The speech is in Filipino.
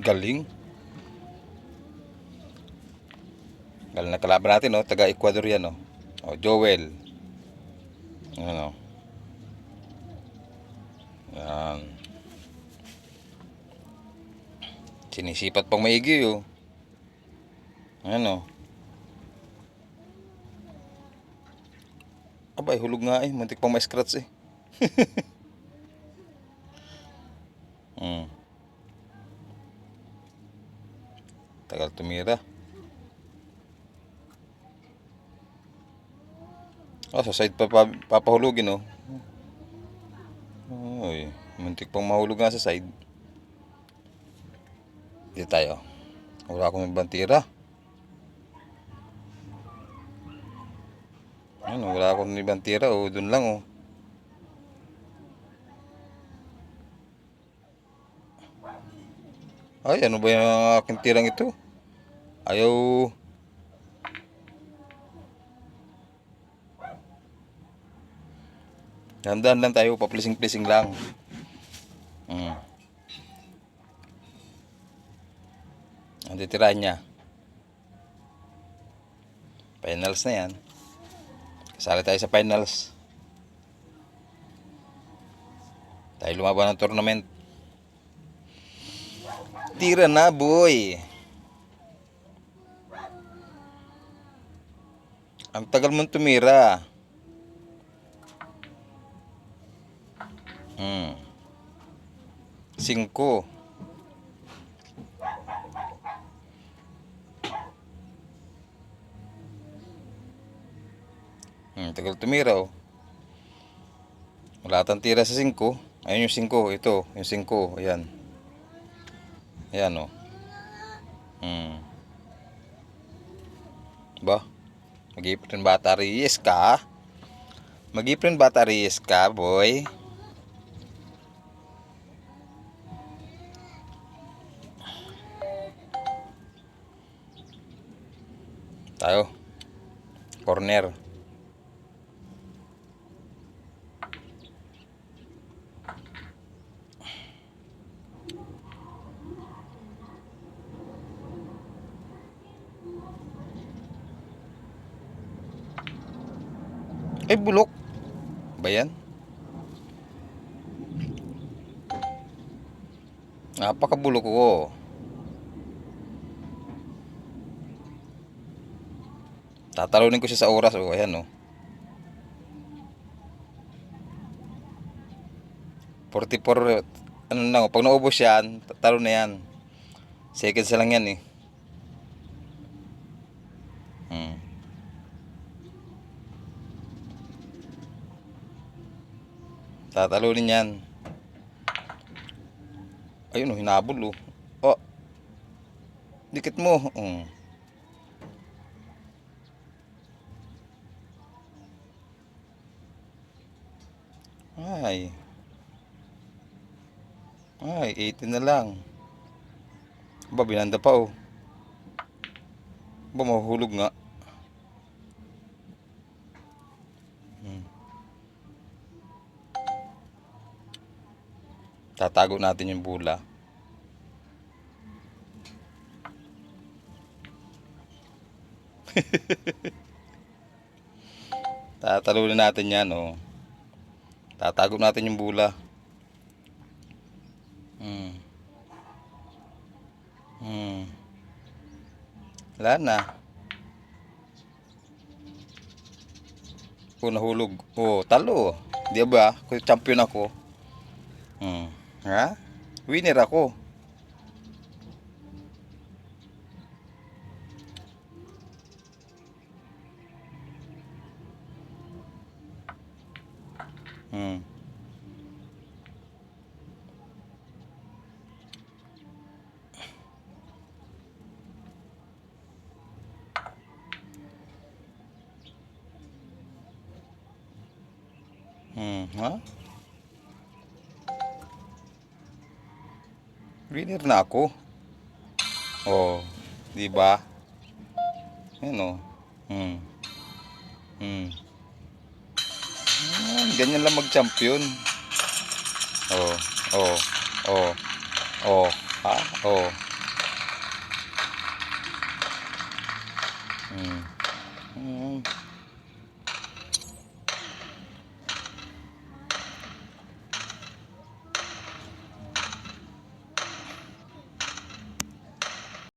Galing. Galing na kalaban natin, no? Taga Ecuador yan, no? O, Joel. Ano? Yan. Sinisipat pang maigi, oh. Ano? Abay, hulog nga eh. Muntik pang ma-scratch eh. hmm. Tagal tumira. Oh, sa side pa, pa papahulugin oh. Oy, muntik pang mahulog nga sa side. Dito tayo. Wala akong ibang. Ano, wala akong ibang oh, dun lang oh. Ay, ano ba yung aking tirang ito? Ayaw. Dahan-dahan lang tayo, paplising-plising lang. Hmm. Ang titirahan niya. Finals na yan. Kasali tayo sa finals. Tayo lumaban ng tournament. Tira na, boy. Ang tagal mong tumira. Hmm. Singko. Hmm, tagal tumira oh. Wala tang tira sa 5. Ayun yung 5, ito, yung 5, ayan. Ayan oh. Hmm. Ba? Mag-ipon batteries ka? Mag-ipon batteries ka, boy? Tayo. Corner. Ay, bulok. Ba yan? Napakabulok ko. Tatalunin ko siya sa oras. Oh, ayan, oh. 44, ano na, oh, pag naubos yan, tatalo na yan. Seconds lang yan, eh. Tatalunin yan. Ayun oh, hinabol oh. Oh. Dikit mo. Mm. Ay. Ay, 18 na lang. Ba, binanda pa oh. Ba, nga. Tatago natin yung bula. Tatalunin natin yan, oh. Tatago natin yung bula. Hmm. Hmm. Wala na. Oh, nahulog. Oh, talo. Di ba? Champion ako. Hmm. Ha? Winner ako. Hmm. Hmm, ha? Greener na ako. Oh, 'di ba? Ano? Hmm. Hmm. Ah, ganyan lang mag-champion. Oh, oh, oh. Oh, ha? Oh. Hmm.